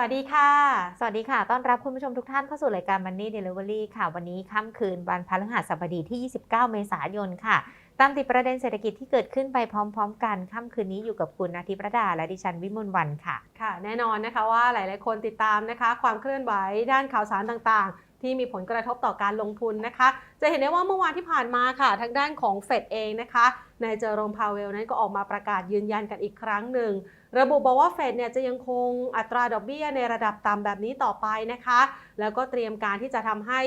วัสดีค่ะ สวัสดีค่ะ ต้อนรับคุณผู้ชมทุกท่านเข้าสู่รายการ Money Delivery ค่ะ วันนี้ค่ำคืนวันพฤหัสบดีที่ 29 เมษายนค่ะ ตามติดประเด็นเศรษฐกิจที่เกิดขึ้นไปพร้อม ๆ กัน ค่ำคืนนี้อยู่กับคุณอาทิตย์ประดา และดิฉันวิมลวันค่ะ ค่ะ แน่นอนนะคะว่าหลาย ๆ คนติดตามนะคะ ความเคลื่อนไหวด้านข่าวสารต่างๆ ที่มีผลกระทบต่อการลงทุนนะคะ จะเห็นได้ว่าเมื่อวานที่ผ่านมาค่ะ ทางด้านของเฟดเองนะคะนายเจอโรมพาวเวลนั้นก็ออกมาประกาศยืนยันกันอีกครั้งหนึ่ง ระบุบอกว่าเฟดเนี่ยจะยังคงอัตราดอกเบี้ยในระดับต่ำแบบนี้ต่อไปนะคะ แล้วก็เตรียมการที่จะทำให้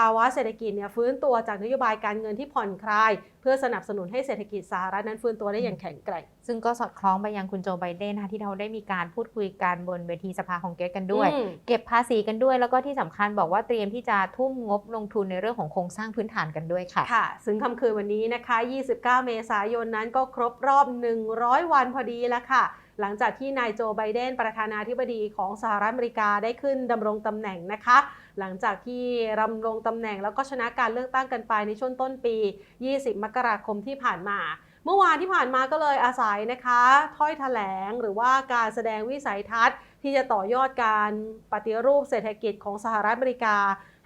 ภาวะเศรษฐกิจเนี่ยฟื้นตัวจากนโยบายการเงินที่ผ่อนคลาย เพื่อสนับสนุนให้เศรษฐกิจสหรัฐนั้นฟื้นตัวได้อย่างแข็งแกร่ง ซึ่งก็สอดคล้องไปยังคุณโจไบเดนนะคะที่เราได้มีการพูดคุยกันบนเวทีสภาคองเกรสกันด้วยอืมเก็บภาษีกันด้วย แล้วก็ที่สำคัญบอกว่าเตรียมที่จะทุ่มงบลงทุนในเรื่องของโครงสร้างพื้นฐานกันด้วยค่ะค่ะ ซึ่งค่ำคืนวันนี้นะคะ 29 เมษายนนั้นก็ครบรอบ 100 วันพอดีแล้วค่ะ หลังจากที่นายโจไบเดนประธานาธิบดีของสหรัฐอเมริกาได้ขึ้นดำรงตำแหน่งนะคะ หลังจากที่ดำรงตำแหน่งแล้วก็ชนะการเลือกตั้งกันไปในช่วงต้นปี 20 มกราคมที่ผ่านมาเมื่อวานที่ผ่านมาก็เลยอาศัยนะคะถ้อยแถลงหรือว่าการแสดงวิสัยทัศน์ ที่จะต่อยอดการปฏิรูปเศรษฐกิจของสหรัฐอเมริกา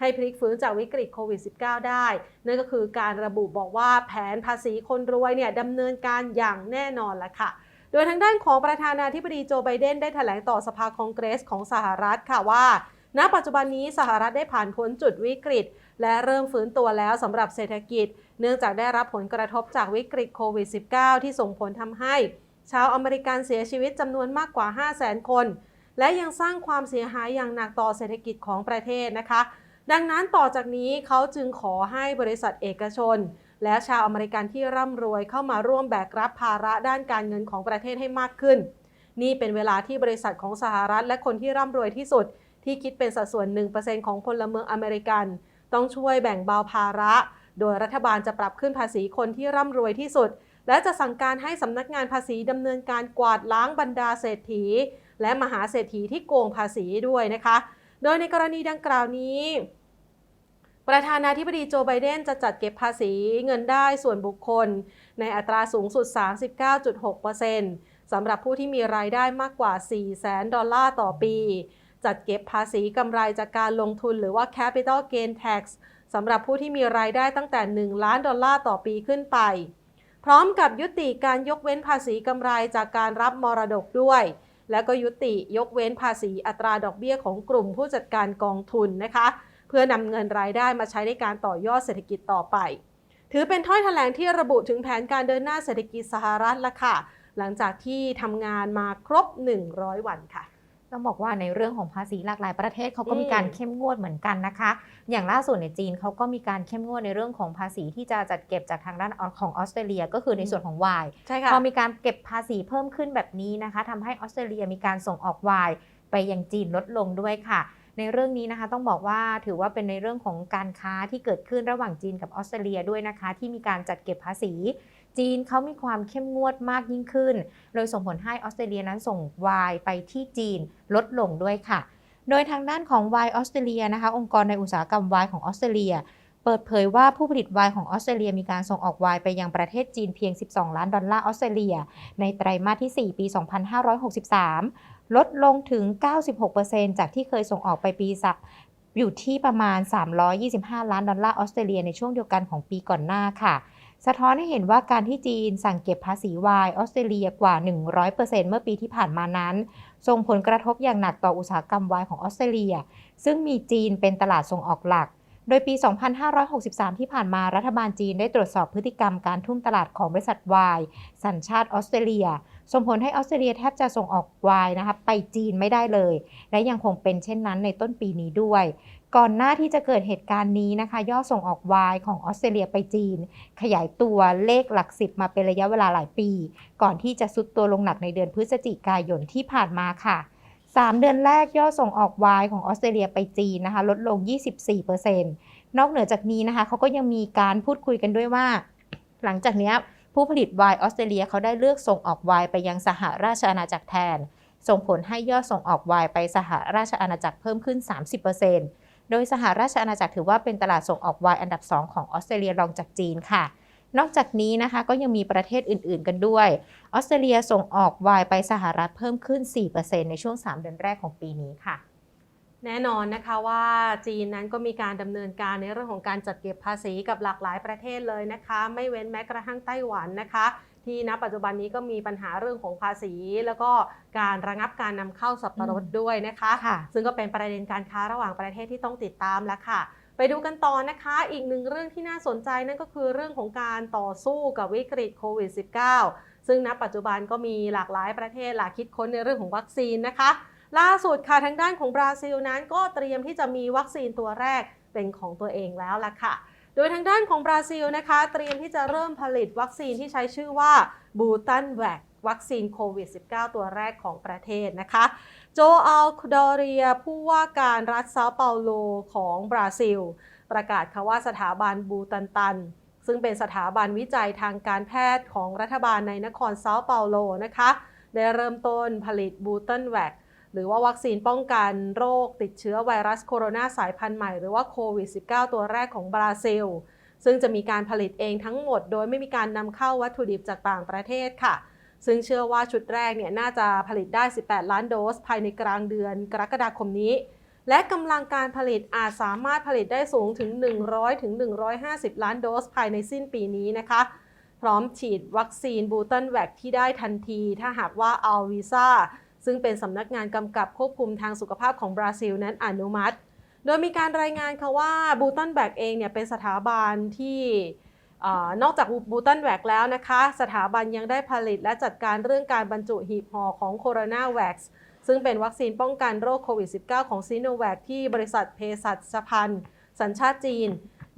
ให้พลิกฟื้นจากวิกฤตโควิด -19 ได้ นั่นก็คือการระบุบอกว่าแผนภาษีคนรวยเนี่ยดำเนินการอย่างแน่นอนละค่ะ โดยทางด้านของประธานาธิบดีโจไบเดนได้แถลงต่อสภาคองเกรสของสหรัฐค่ะว่า ณ ปัจจุบันนี้สหรัฐได้ผ่านพ้นจุดวิกฤต และเริ่มฟื้นตัวแล้วสำหรับเศรษฐกิจ เนื่องจากได้รับผลกระทบจากวิกฤตโควิด -19 ที่ส่งผลทำให้ ชาวอเมริกันเสียชีวิตจำนวนมากกว่า 5 0 0 0 0 0 คน และยังสร้างความเสียหายอย่างหนักต่อเศรษฐกิจของประเทศนะคะ ดังนั้นต่อจากนี้เขาจึงขอให้บริษัทเอกชน และชาวอเมริกันที่ร่ำรวยเข้ามาร่วมแบกรับภาระด้านการเงินของประเทศให้มากขึ้น นี่เป็นเวลาที่บริษัทของสหรัฐ และคนที่ร่ำรวยที่สุด ที่คิดเป็นสัดส่วน 1%ของพลเมืองอเมริกัน ต้องช่วยแบ่งเบาภาระ โดยรัฐบาลจะปรับขึ้นภาษีคนที่ร่ำรวยที่สุด และจะสั่งการให้สำนักงานภาษีดำเนินการกวาดล้างบรรดาเศรษฐี และมหาเศรษฐีที่โกงภาษีด้วยนะคะ โดยในกรณีดังกล่าวนี้ ประธานาธิบดีโจไบเดนจะจัดเก็บภาษีเงินได้ส่วนบุคคล ในอัตราสูงสุด 39.6%สำหรับผู้ที่มีรายได้มากกว่า 4 0 0แสนดอลลาร์ต่อปี จัดเก็บภาษีกำไรจากการลงทุนหรือว่า capital gain tax สำหรับผู้ที่มีรายได้ตั้งแต่ 1 ล้านดอลลาร์ต่อปีขึ้นไป พร้อมกับยุติการยกเว้นภาษีกำไรจากการรับมรดกด้วย และก็ยุติยกเว้นภาษีอัตราดอกเบี้ยของกลุ่มผู้จัดการกองทุนนะคะ เพื่อนำเงินรายได้มาใช้ในการต่อยอดเศรษฐกิจต่อไป ถือเป็นถ้อยแถลงที่ระบุถึงแผนการเดินหน้าเศรษฐกิจสหรัฐละค่ะ หลังจากที่ทำงานมาครบ 100 วันค่ะต้องบอกว่าในเรื่องของภาษีหลากหลายประเทศเขาก็อืมมีการเข้มงวดเหมือนกันนะคะ อย่างล่าสุดในจีนเขาก็มีการเข้มงวดในเรื่องของภาษีที่จะจัดเก็บจากทางด้านของออสเตรเลีย ก็คือในส่วนของไวน์ใช่ค่ะพอมีการเก็บภาษีเพิ่มขึ้นแบบนี้นะคะทำให้ออสเตรเลียมีการส่งออกไวน์ไปยังจีนลดลงด้วยค่ะ ในเรื่องนี้นะคะต้องบอกว่าถือว่าเป็นในเรื่องของการค้าที่เกิดขึ้นระหว่างจีนกับออสเตรเลียด้วยนะคะ ที่มีการจัดเก็บภาษี จีนเขามีความเข้มงวดมากยิ่งขึ้น โดยส่งผลให้ออสเตรเลียนั้นส่งไวน์ไปที่จีนลดลงด้วยค่ะ โดยทางด้านของไวน์ออสเตรเลียนะคะ องค์กรในอุตสาหกรรมไวน์ของออสเตรเลีย เปิดเผยว่าผู้ผลิตไวน์ของออสเตรเลียมีการส่งออกไวน์ไปยังประเทศจีนเพียง 12 ล้านดอลลาร์ออสเตรเลีย ในไตรมาสที่ 4 ปี 2563 ลดลงถึง 96%จากที่เคยส่งออกไปปีสักอยู่ที่ประมาณ 325 ล้านดอลลาร์ออสเตรเลียในช่วงเดียวกันของปีก่อนหน้าค่ะ สะท้อนให้เห็นว่าการที่จีนสั่งเก็บภาษีไวน์ออสเตรเลียกว่า 100%เมื่อปีที่ผ่านมานั้น ส่งผลกระทบอย่างหนักต่ออุตสาหกรรมไวน์ของออสเตรเลีย ซึ่งมีจีนเป็นตลาดส่งออกหลัก โดยปี 2563 ที่ผ่านมารัฐบาลจีนได้ตรวจสอบพฤติกรรมการทุ่มตลาดของบริษัทไวน์สัญชาติออสเตรเลีย ส่งผลให้ออสเตรเลียแทบจะส่งออกไวน์นะคะไปจีนไม่ได้เลย และยังคงเป็นเช่นนั้นในต้นปีนี้ด้วย ก่อนหน้าที่จะเกิดเหตุการณ์นี้นะคะ ยอดส่งออกไวน์ของออสเตรเลียไปจีน ขยายตัวเลขหลักสิบมาเป็นระยะเวลาหลายปี ก่อนที่จะซุดตัวลงหนักในเดือนพฤศจิกายนที่ผ่านมาค่ะ 3 เดือนแรกยอดส่งออกไวน์ของออสเตรเลียไปจีนนะคะลดลง 24%นอกเหนือจากนี้นะคะเขาก็ยังมีการพูดคุยกันด้วยว่า หลังจากนี้ผู้ผลิตไวน์ออสเตรเลียเขาได้เลือกส่งออกไวน์ไปยังสหราชอาณาจักรแทน ส่งผลให้ยอดส่งออกไวน์ไปสหราชอาณาจักรเพิ่มขึ้น 30%โดยสหราชอาณาจักรถือว่าเป็นตลาดส่งออกไวน์อันดับ 2 ของออสเตรเลียรองจากจีนค่ะ นอกจากนี้นะคะก็ยังมีประเทศอื่น ๆ กันด้วย ออสเตรเลียส่งออกไวน์ไปสหรัฐเพิ่มขึ้น 4%ในช่วง 3 เดือนแรกของปีนี้ค่ะ แน่นอนนะคะว่าจีนนั้นก็มีการดำเนินการในเรื่องของการจัดเก็บภาษีกับหลากหลายประเทศเลยนะคะ ไม่เว้นแม้กระทั่งไต้หวันนะคะที่ณปัจจุบันนี้ก็มีปัญหาเรื่องของภาษี แล้วก็การระงับการนำเข้าสับปะรดอืมด้วยนะคะค่ะซึ่งก็เป็นประเด็นการค้าระหว่างประเทศที่ต้องติดตามแล้วค่ะ ไปดูกันต่อนะคะ อีกหนึ่งเรื่องที่น่าสนใจนั่นก็คือเรื่องของการต่อสู้กับวิกฤตโควิด -19 ซึ่งณปัจจุบันก็มีหลากหลายประเทศหลากคิดค้นในเรื่องของวัคซีนนะคะ ล่าสุดค่ะทางด้านของบราซิลนั้นก็เตรียมที่จะมีวัคซีนตัวแรกเป็นของตัวเองแล้วล่ะค่ะ โดยทางด้านของบราซิลนะคะ เตรียมที่จะเริ่มผลิตวัคซีนที่ใช้ชื่อว่าบูตันแวควัคซีนโควิด -19 ตัวแรกของประเทศนะคะ โจอัลคดอเรีย ผู้ว่าการรัฐเซาเปาโลของบราซิล ประกาศค่ะว่าสถาบันบูตันตัน ซึ่งเป็นสถาบันวิจัยทางการแพทย์ของรัฐบาลในนครเซาเปาโลนะคะ ได้เริ่มต้นผลิตบูตันแวคหรือว่าวัคซีนป้องกันโรคติดเชื้อไวรัสโคโรนาสายพันธุ์ใหม่หรือว่าโควิด -19 ตัวแรกของบราซิล ซึ่งจะมีการผลิตเองทั้งหมด โดยไม่มีการนำเข้าวัตถุดิบจากต่างประเทศค่ะ ซึ่งเชื่อว่าชุดแรกเนี่ยน่าจะผลิตได้ 18 ล้านโดส ภายในกลางเดือนกรกฎาคมนี้ และกำลังการผลิตอาจสามารถผลิตได้สูงถึง 100 ถึง 150 ล้านโดส ภายในสิ้นปีนี้นะคะ พร้อมฉีดวัคซีนบูตันแวคที่ได้ทันที ถ้าหากว่าอัลวีซาซึ่งเป็นสำนักงานกำกับควบคุมทางสุขภาพของบราซิลนั้นอนุมัติ โดยมีการรายงานค่ะว่าบูตันแวคเองเนี่ยเป็นสถาบันที่ นอกจากบูตันแวคแล้วนะคะ สถาบันยังได้ผลิตและจัดการเรื่องการบรรจุหีบห่อของโคโรนาแวคซึ่งเป็นวัคซีนป้องกันโรคโควิด -19 ของซีโนแวคที่บริษัทเภสัชพันธ์สัญชาติจีน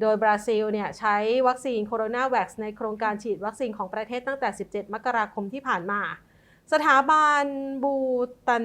โดยบราซิลเนี่ยใช้วัคซีนโคโรนาแวคในโครงการฉีดวัคซีนของประเทศตั้งแต่ 17 มกราคมที่ผ่านมา สถาบันบูตัน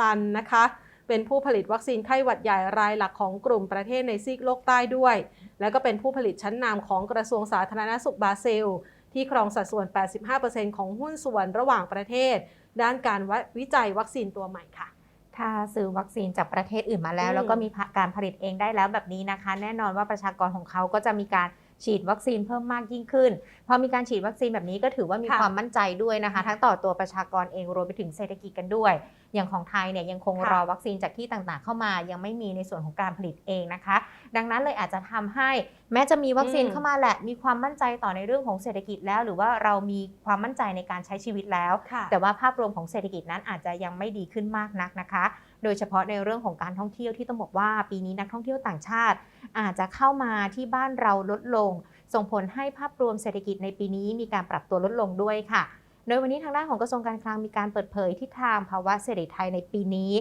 ตันนะคะ เป็นผู้ผลิตวัคซีนไข้หวัดใหญ่รายหลักของกลุ่มประเทศในซีกโลกใต้ด้วย และก็เป็นผู้ผลิตชั้นนำของกระทรวงสาธารณสุขบราซิล ที่ครองสัดส่วน 85%ของหุ้นส่วนระหว่างประเทศ ด้านการวิจัยวัคซีนตัวใหม่ค่ะถ้าซื้อวัคซีนจากประเทศอื่นมาแล้ว แล้วก็มีการผลิตเองได้แล้วแบบนี้นะคะ แน่นอนว่าประชากรของเขาก็จะมีการ ฉีดวัคซีนเพิ่มมากยิ่งขึ้น พอมีการฉีดวัคซีนแบบนี้ก็ถือว่ามีค่ะความมั่นใจด้วยนะคะ ทั้งต่อตัวประชากรเองรวมไปถึงเศรษฐกิจกันด้วย อย่างของไทยเนี่ยยังคงค่ะรอวัคซีนจากที่ต่างๆ เข้ามา ยังไม่มีในส่วนของการผลิตเองนะคะ ดังนั้นเลยอาจจะทำให้แม้จะมีวัคซีนอืมเข้ามาแหละ มีความมั่นใจต่อในเรื่องของเศรษฐกิจแล้ว หรือว่าเรามีความมั่นใจในการใช้ชีวิตแล้วค่ะแต่ว่าภาพรวมของเศรษฐกิจนั้นอาจจะยังไม่ดีขึ้นมากนักนะคะ โดยเฉพาะในเรื่องของการท่องเที่ยวที่ต้องบอกว่าปีนี้นักท่องเที่ยวต่างชาติ อาจจะเข้ามาที่บ้านเราลดลง ส่งผลให้ภาพรวมเศรษฐกิจในปีนี้มีการปรับตัวลดลงด้วยค่ะโดยวันนี้ทางด้านของกระทรวงการคลังมีการเปิดเผยทิศทางภาวะเศรษฐกิจไทยในปีนี้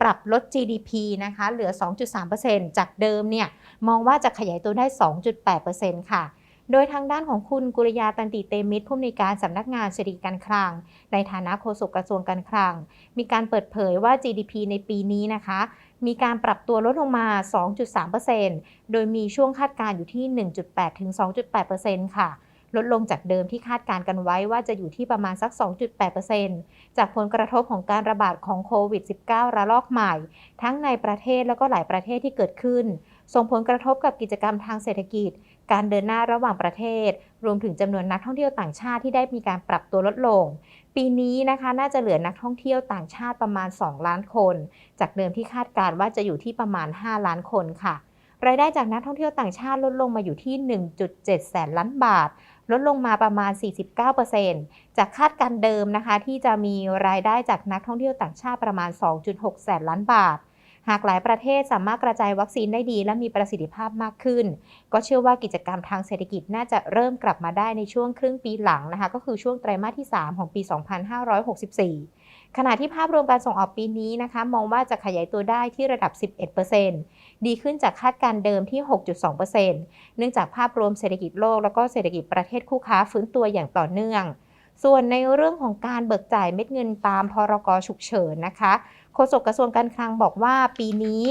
ปรับลด GDP นะคะเหลือ 2.3%จากเดิมเนี่ยมองว่าจะขยายตัวได้ 2.8%ค่ะ โดยทางด้านของคุณกุลยาตันติเตมิตรผู้อำนวยการสำนักงานเศรษฐกิจการคลัง ในฐานะโฆษกกระทรวงการคลัง มีการเปิดเผยว่า GDP ในปีนี้นะคะ มีการปรับตัวลดลงมา 2.3%โดยมีช่วงคาดการณ์อยู่ที่ 1.8 ถึง 2.8%ค่ะลดลงจากเดิมที่คาดการณ์กันไว้ว่าจะอยู่ที่ประมาณสัก 2.8%จากผลกระทบของการระบาดของโควิด -19 ระลอกใหม่ ทั้งในประเทศแล้วก็หลายประเทศที่เกิดขึ้น ส่งผลกระทบกับกิจกรรมทางเศรษฐกิจ การเดินหน้าระหว่างประเทศ รวมถึงจำนวนนักท่องเที่ยวต่างชาติที่ได้มีการปรับตัวลดลง ปีนี้นะคะน่าจะเหลือนักท่องเที่ยวต่างชาติประมาณ 2 ล้านคน จากเดิมที่คาดการว่าจะอยู่ที่ประมาณ 5 ล้านคนค่ะ รายได้จากนักท่องเที่ยวต่างชาติลดลงมาอยู่ที่ 1.7 แสนล้านบาท ลดลงมาประมาณ 49%จากคาดการเดิมนะคะที่จะมีรายได้จากนักท่องเที่ยวต่างชาติประมาณ 2.6 แสนล้านบาท หากหลายประเทศสามารถกระจายวัคซีนได้ดี และมีประสิทธิภาพมากขึ้น ก็เชื่อว่ากิจกรรมทางเศรษฐกิจน่าจะเริ่มกลับมาได้ในช่วงครึ่งปีหลังนะคะก็คือช่วงไตรมาสที่ 3 ของปี 2564 ขณะที่ภาพรวมการส่งออกปีนี้นะคะมองว่าจะขยายตัวได้ที่ระดับ 11%ดีขึ้นจากคาดการณ์เดิมที่ 6.2%เนื่องจากภาพรวมเศรษฐกิจโลกแล้วก็เศรษฐกิจประเทศคู่ค้าฟื้นตัวอย่างต่อเนื่องส่วนในเรื่องของการเบิกจ่ายเม็ดเงินตามพรกฉุกเฉินนะคะ โฆษกกระทรวงการคลังบอกว่าปีนี้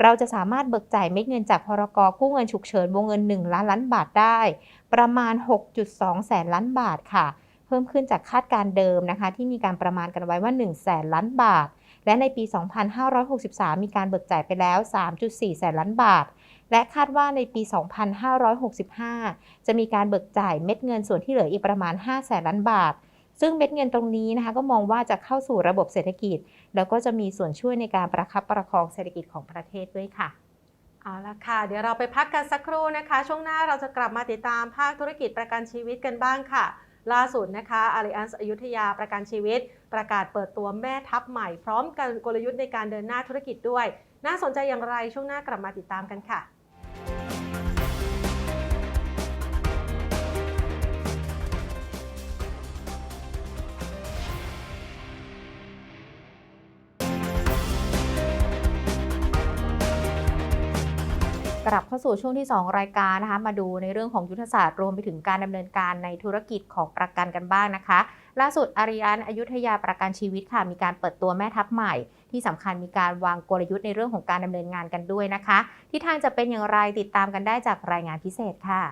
เราจะสามารถเบิกจ่ายเม็ดเงินจากพรกกู้เงินฉุกเฉินวงเงิน 1 ล้านล้านบาทได้ ประมาณ 6.2 แสนล้านบาทค่ะ เพิ่มขึ้นจากคาดการเดิมนะคะ ที่มีการประมาณกันไว้ว่า 1 แสนล้านบาท และในปี 2563 มีการเบิกจ่ายไปแล้ว 3.4 แสนล้านบาท และคาดว่าในปี 2565 จะมีการเบิกจ่ายเม็ดเงินส่วนที่เหลืออีกประมาณ 5 แสนล้านบาท ซึ่งเม็ดเงินตรงนี้นะคะก็มองว่าจะเข้าสู่ระบบเศรษฐกิจ แล้วก็จะมีส่วนช่วยในการประคับประคองเศรษฐกิจของประเทศด้วยค่ะเอาละค่ะ เดี๋ยวเราไปพักกันสักครู่นะคะ ช่วงหน้าเราจะกลับมาติดตามภาคธุรกิจประกันชีวิตกันบ้างค่ะ ล่าสุดนะคะอาริอันส์อยุธยาประกันชีวิต ประกาศเปิดตัวแม่ทัพใหม่ พร้อมกันกลยุทธ์ในการเดินหน้าธุรกิจด้วย น่าสนใจอย่างไรช่วงหน้ากลับมาติดตามกันค่ะ ลับเข้าสู่ช่วงที่ 2 รายการนะคะ มาดูในเรื่องของยุทธศาสตร์รวมไปถึงการดำเนินการในธุรกิจของประกันกันบ้างนะคะ ล่าสุดอาริยันอายุทยาประกันชีวิตค่ะ มีการเปิดตัวแม่ทัพใหม่ ที่สำคัญมีการวางกลยุทธ์ในเรื่องของการดำเนินงานกันด้วยนะคะที่ทางจะเป็นอย่างไรติดตามกันได้จากรายงานพิเศษค่ะ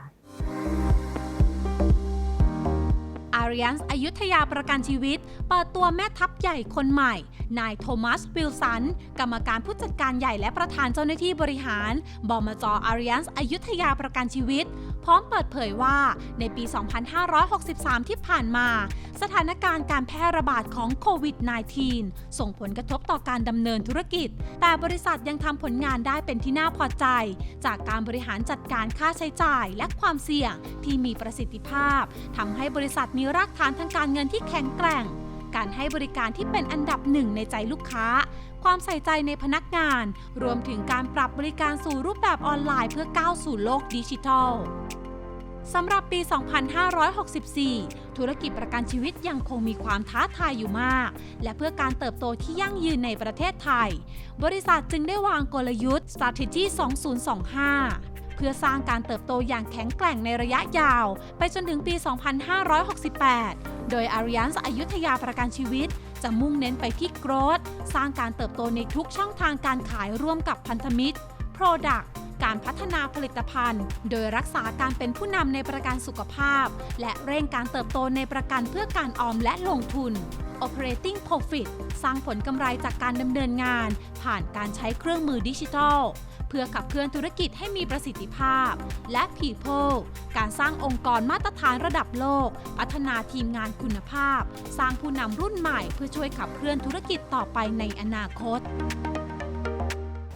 อาริยันส์อยุธยาประกันชีวิต เปิดตัวแม่ทัพใหญ่คนใหม่ นายโทมัส วิลสัน กรรมการผู้จัดการใหญ่และประธานเจ้าหน้าที่บริหาร บมจอาริยันส์อยุธยาประกันชีวิต พร้อมเปิดเผยว่าในปี 2563 ที่ผ่านมา สถานการณ์การแพร่ระบาดของโควิด -19 ส่งผลกระทบต่อการดำเนินธุรกิจ แต่บริษัทยังทำผลงานได้เป็นที่น่าพอใจ จากการบริหารจัดการค่าใช้จ่ายและความเสี่ยงที่มีประสิทธิภาพทำให้บริษัทมีรากฐานทางการเงินที่แข็งแกร่ง การให้บริการที่เป็นอันดับหนึ่งในใจลูกค้า ความใส่ใจในพนักงาน รวมถึงการปรับบริการสู่รูปแบบออนไลน์เพื่อก้าวสู่โลกดิจิทัลสำหรับปี 2564 ธุรกิจประกันชีวิตยังคงมีความท้าทายอยู่มาก และเพื่อการเติบโตที่ยั่งยืนในประเทศไทย บริษัทจึงได้วางกลยุทธ์ strategy 2025 พื่อสร้างการเติบโตอย่างแข็งแกร่งในระยะยาว ไปจนถึงปี 2568 โดย a r i a n อายุทยาประกันชีวิต จะมุ่งเน้นไปที่ growth สร้างการเติบโตในทุกช่องทางการขายร่วมกับพันธมิตร Product การพัฒนาผลิตภัณฑ์ โดยรักษาการเป็นผู้นำในประกันสุขภาพ และเร่งการเติบโตในประกันเพื่อการออมและลงทุน Operating Profit สร้างผลกำไรจากการดำเนินงาน ผ่านการใช้เครื่องมือดิจิทัล เพื่อขับเคลื่อนธุรกิจให้มีประสิทธิภาพ และ People การสร้างองค์กรมาตรฐานระดับโลก พัฒนาทีมงานคุณภาพ สร้างผู้นำรุ่นใหม่เพื่อช่วยขับเคลื่อนธุรกิจต่อไปในอนาคต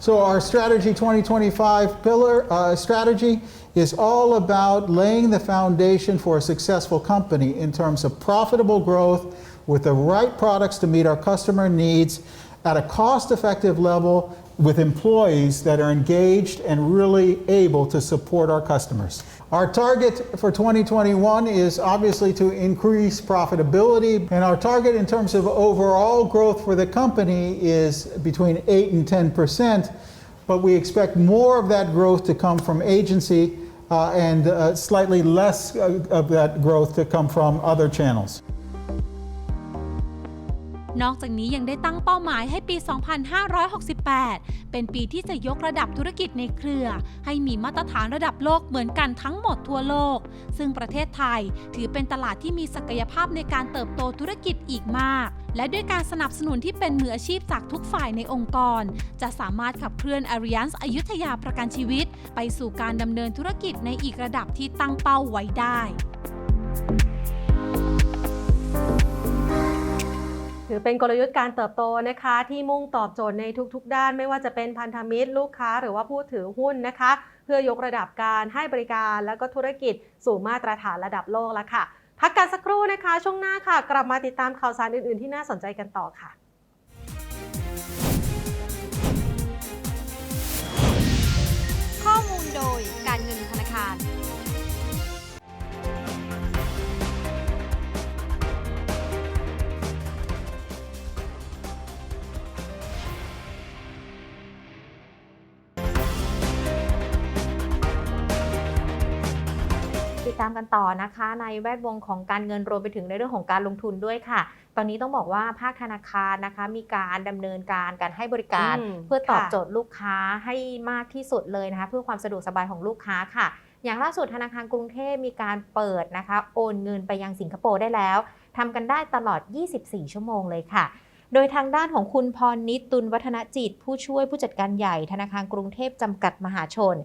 So our strategy 2025 pillar uh, strategy is all about laying the foundation for a successful company in terms of profitable growth with the right products to meet our customer needs at a cost-effective level with employees that are engaged and really able to support our customers. Our target for 2021 is obviously to increase profitability, and our target in terms of overall growth for the company is between 8 and 10 percent. But we expect more of that growth to come from agency uh, and uh, slightly less uh, of that growth to come from other channels. นอกจากนี้ยังได้ตั้งเป้าหมายให้ปี 2568 เป็นปีที่จะยกระดับธุรกิจในเครือ ให้มีมาตรฐานระดับโลกเหมือนกันทั้งหมดทั่วโลก ซึ่งประเทศไทยถือเป็นตลาดที่มีศักยภาพในการเติบโตธุรกิจอีกมาก และด้วยการสนับสนุนที่เป็นมืออาชีพจากทุกฝ่ายในองค์กร จะสามารถขับเคลื่อน a r i a n อยุธยาประกันชีวิต ไปสู่การดำเนินธุรกิจในอีกระดับที่ตั้งเป้าไว้ได้ ถือเป็นกลยุทธ์การเติบโตนะคะที่มุ่งตอบโจทย์ในทุกๆ ด้าน ไม่ว่าจะเป็นพันธมิตร ลูกค้าหรือว่าผู้ถือหุ้นนะคะ เพื่อยกระดับการให้บริการและก็ธุรกิจสู่มาตรฐานระดับโลกแล้วค่ะ พักกันสักครู่นะคะ ช่วงหน้าค่ะ กลับมาติดตามข่าวสารอื่นๆ ที่น่าสนใจกันต่อค่ะข้อมูลโดยการเงินธนาคาร ติดตามกันต่อนะคะ ในแวดวงของการเงินรวมไปถึงในเรื่องของการลงทุนด้วยค่ะ ตอนนี้ต้องบอกว่าภาคธนาคารนะคะ มีการดำเนินการการให้บริการอืมเพื่อตอบค่ะโจทย์ลูกค้าให้มากที่สุดเลยนะคะ เพื่อความสะดวกสบายของลูกค้าค่ะ อย่างล่าสุดธนาคารกรุงเทพมีการเปิดนะคะ โอนเงินไปยังสิงคโปร์ได้แล้วทำกันได้ตลอด 24 ชั่วโมงเลยค่ะโดยทางด้านของคุณพรนิตตุลวัฒนจิต ผู้ช่วยผู้จัดการใหญ่ธนาคารกรุงเทพจำกัดมหาชน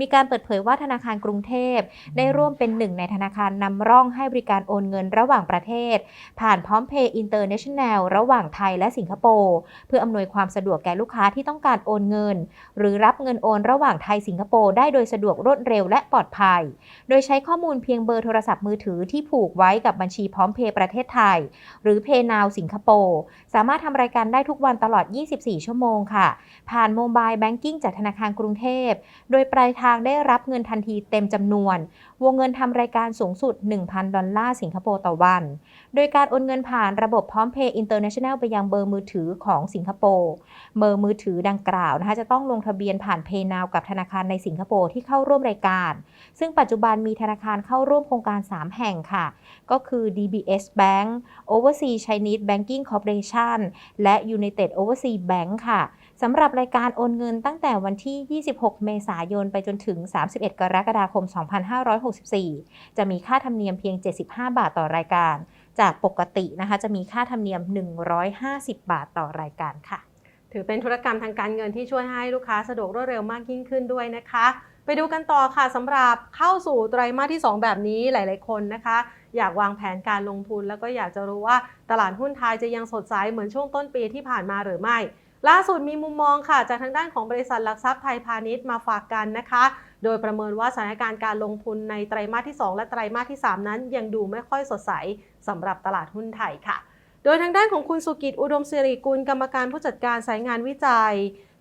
มีการเปิดเผยว่าธนาคารกรุงเทพ ได้ร่วมเป็นหนึ่งในธนาคารนำร่องให้บริการโอนเงินระหว่างประเทศ ผ่านพร้อมเพย์อินเตอร์เนชั่นแนลระหว่างไทยและสิงคโปร์เพื่ออำนวยความสะดวกแก่ลูกค้าที่ต้องการโอนเงิน หรือรับเงินโอนระหว่างไทยสิงคโปร์ได้โดยสะดวกรวดเร็วและปลอดภัย โดยใช้ข้อมูลเพียงเบอร์โทรศัพท์มือถือที่ผูกไว้กับบัญชีพร้อมเพย์ประเทศไทย หรือ PayNow สิงคโปร์สามารถทำรายการได้ทุกวันตลอด 24 ชั่วโมงค่ะ ผ่านโมบายแบงกิ้งจากธนาคารกรุงเทพ โดยปลายทางได้รับเงินทันทีเต็มจำนวน วงเงินทำรายการสูงสุด 1,000 ดอลลาร์สิงคโปร์ต่อวัน โดยการโอนเงินผ่านระบบพร้อมเพย์อินเตอร์เนชั่นแนลไปยังเบอร์มือถือของสิงคโปร์เบอร์มือถือดังกล่าวนะคะจะต้องลงทะเบียนผ่าน PayNow กับธนาคารในสิงคโปร์ที่เข้าร่วมรายการ ซึ่งปัจจุบันมีธนาคารเข้าร่วมโครงการ 3 แห่งค่ะ ก็คือ DBS Bank Overseas Chinese Banking Corporation และ United Overseas Bank ค่ะ สำหรับรายการโอนเงินตั้งแต่วันที่ 26 เมษายน ไปจนถึง 31 กรกฎาคม 2564 จะมีค่าธรรมเนียมเพียง 75 บาทต่อรายการ จากปกตินะคะ จะมีค่าธรรมเนียม 150 บาทต่อรายการค่ะ ถือเป็นธุรกรรมทางการเงินที่ช่วยให้ลูกค้าสะดวกรวดเร็วมากยิ่งขึ้นด้วยนะคะ ไปดูกันต่อค่ะสำหรับเข้าสู่ไตรมาสที่ 2 แบบนี้หลาย ๆ คนนะคะ อยากวางแผนการลงทุนแล้วก็อยากจะรู้ว่าตลาดหุ้นไทยจะยังสดใสเหมือนช่วงต้นปีที่ผ่านมาหรือไม่ ล่าสุดมีมุมมองค่ะ จากทางด้านของบริษัทหลักทรัพย์ไทยพาณิชย์มาฝากกันนะคะ โดยประเมินว่าสถานการณ์การลงทุนในไตรมาสที่ 2 และไตรมาสที่ 3 นั้นยังดูไม่ค่อยสดใสสำหรับตลาดหุ้นไทยค่ะ โดยทางด้านของคุณสุกิจอุดมสิริกุลกรรมการผู้จัดการสายงานวิจัย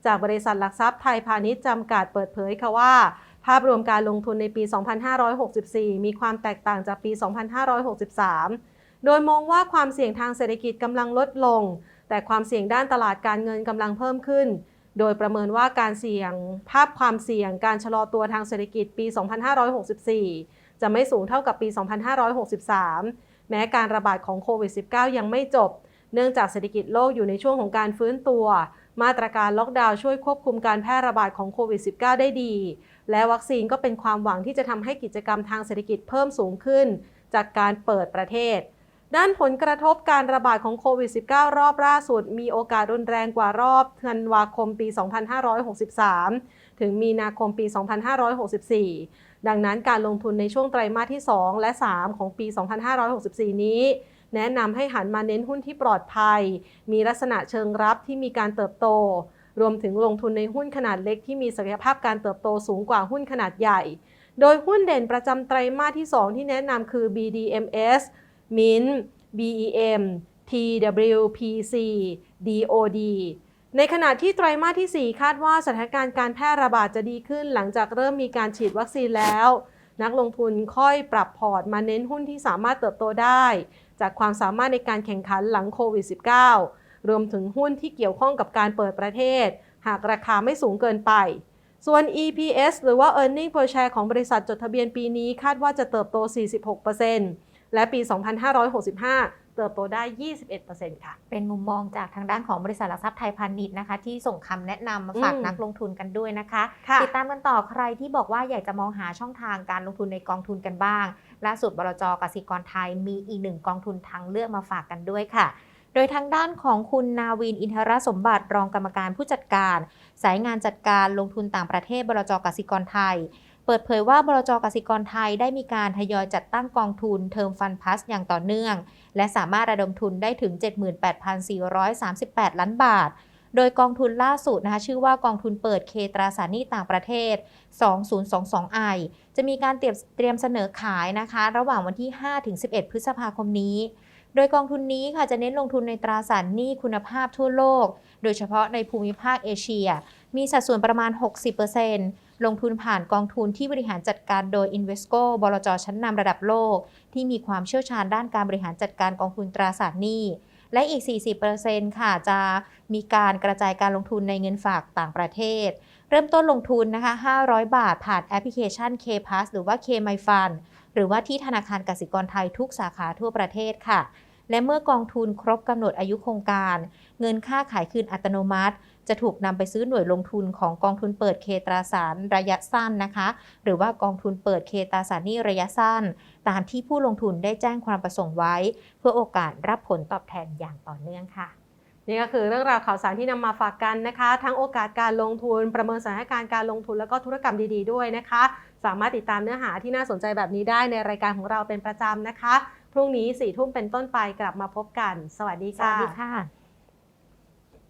จากบริษัทหลักทรัพย์ไทยพาณิชย์จำกัดเปิดเผยค่ะว่า ภาพรวมการลงทุนในปี 2564 มีความแตกต่างจากปี 2563 โดยมองว่าความเสี่ยงทางเศรษฐกิจกำลังลดลง แต่ความเสี่ยงด้านตลาดการเงินกำลังเพิ่มขึ้น โดยประเมินว่าการเสี่ยงภาพความเสี่ยงการชะลอตัวทางเศรษฐกิจปี 2564 จะไม่สูงเท่ากับปี 2563 แม้การระบาดของโควิด -19 ยังไม่จบ เนื่องจากเศรษฐกิจโลกอยู่ในช่วงของการฟื้นตัว มาตรการล็อกดาวน์ช่วยควบคุมการแพร่ระบาดของโควิด -19 ได้ดี และวัคซีนก็เป็นความหวังที่จะทำให้กิจกรรมทางเศรษฐกิจเพิ่มสูงขึ้น จากการเปิดประเทศ ด้านผลกระทบการระบาดของโควิด -19 รอบล่าสุด มีโอกาสรุนแรงกว่ารอบธันวาคมปี 2563 ถึงมีนาคมปี 2564 ดังนั้นการลงทุนในช่วงไตรมาสที่ 2 และ 3 ของปี 2564 นี้ แนะนำให้หันมาเน้นหุ้นที่ปลอดภัย มีลักษณะเชิงรับที่มีการเติบโต รวมถึงลงทุนในหุ้นขนาดเล็กที่มีศักยภาพการเติบโตสูงกว่าหุ้นขนาดใหญ่ โดยหุ้นเด่นประจำไตรมาสที่ 2 ที่แนะนำคือ BDMs Mint BEM TWPC DOD ในขณะที่ไตรมาสที่ 4 คาดว่าสถานการณ์การแพร่ระบาดจะดีขึ้นหลังจากเริ่มมีการฉีดวัคซีนแล้ว นักลงทุนค่อยปรับพอร์ตมาเน้นหุ้นที่สามารถเติบโตได้ จากความสามารถในการแข่งขันหลังโควิด -19 รวมถึงหุ้นที่เกี่ยวข้องกับการเปิดประเทศ หากราคาไม่สูงเกินไป ส่วน EPS หรือว่า Earning per share ของบริษัทจดทะเบียนปีนี้คาดว่าจะเติบโต 46% และปี 2565 เติบโตได้ 21%ค่ะ เป็นมุมมองจากทางด้านของบริษัทหลักทรัพย์ไทยพาณิชย์นะคะ ที่ส่งคำแนะนำมาฝากอืมนักลงทุนกันด้วยนะคะค่ะติดตามกันต่อใครที่บอกว่าอยากจะมองหาช่องทางการลงทุนในกองทุนกันบ้าง ล่าสุดบลจกสิกรไทยมีอีกหนึ่งกองทุนทางเลือกมาฝากกันด้วยค่ะโดยทางด้านของคุณนาวินอินทรสมบัติรองกรรมการผู้จัดการ สายงานจัดการลงทุนต่างประเทศบลจกสิกรไทย เปิดเผยว่าบลจกสิกรไทยได้มีการทยอยจัดตั้งกองทุนเทอมฟันพัสอย่างต่อเนื่อง และสามารถระดมทุนได้ถึง 78,438 ล้านบาท โดยกองทุนล่าสุดนะคะชื่อว่ากองทุนเปิดเคตราสารหนี้ต่างประเทศ 2022i จะมีการเตรียมเตรียมเสนอขายนะคะ ระหว่างวันที่ 5-11 พฤษภาคมนี้โดยกองทุนนี้ค่ะจะเน้นลงทุนในตราสารหนี้คุณภาพทั่วโลก โดยเฉพาะในภูมิภาคเอเชีย มีสัดส่วนประมาณ 60% ลงทุนผ่านกองทุนที่บริหารจัดการโดย Invesco บลจชั้นนำระดับโลก ที่มีความเชี่ยวชาญด้านการบริหารจัดการกองทุนตราสารหนี้ และอีก 40%ค่ะจะมีการกระจายการลงทุนในเงินฝากต่างประเทศ เริ่มต้นลงทุนนะคะ 500 บาทผ่านแอปพลิเคชัน K-Pass หรือว่า K-My Fund หรือว่าที่ธนาคารกสิกรไทยทุกสาขาทั่วประเทศค่ะ และเมื่อกองทุนครบกำหนดอายุโครงการ เงินค่าขายคืนอัตโนมัติ จะถูกนำไปซื้อหน่วยลงทุนของกองทุนเปิดเคตราสารระยะสั้นนะคะ หรือว่ากองทุนเปิดเคตราสารนี้ระยะสั้น ตามที่ผู้ลงทุนได้แจ้งความประสงค์ไว้ เพื่อโอกาสรับผลตอบแทนอย่างต่อเนื่องค่ะนี่ก็คือเรื่องราวข่าวสารที่นำมาฝากกันนะคะ ทั้งโอกาสการลงทุนประเมินสถานการณ์การลงทุนแล้วก็ธุรกรรมดีๆด้วยนะคะ สามารถติดตามเนื้อหาที่น่าสนใจแบบนี้ได้ในรายการของเราเป็นประจำนะคะ พรุ่งนี้สี่ทุ่มเป็นต้นไปกลับมาพบกัน สวัสดีสวัสดีค่ะ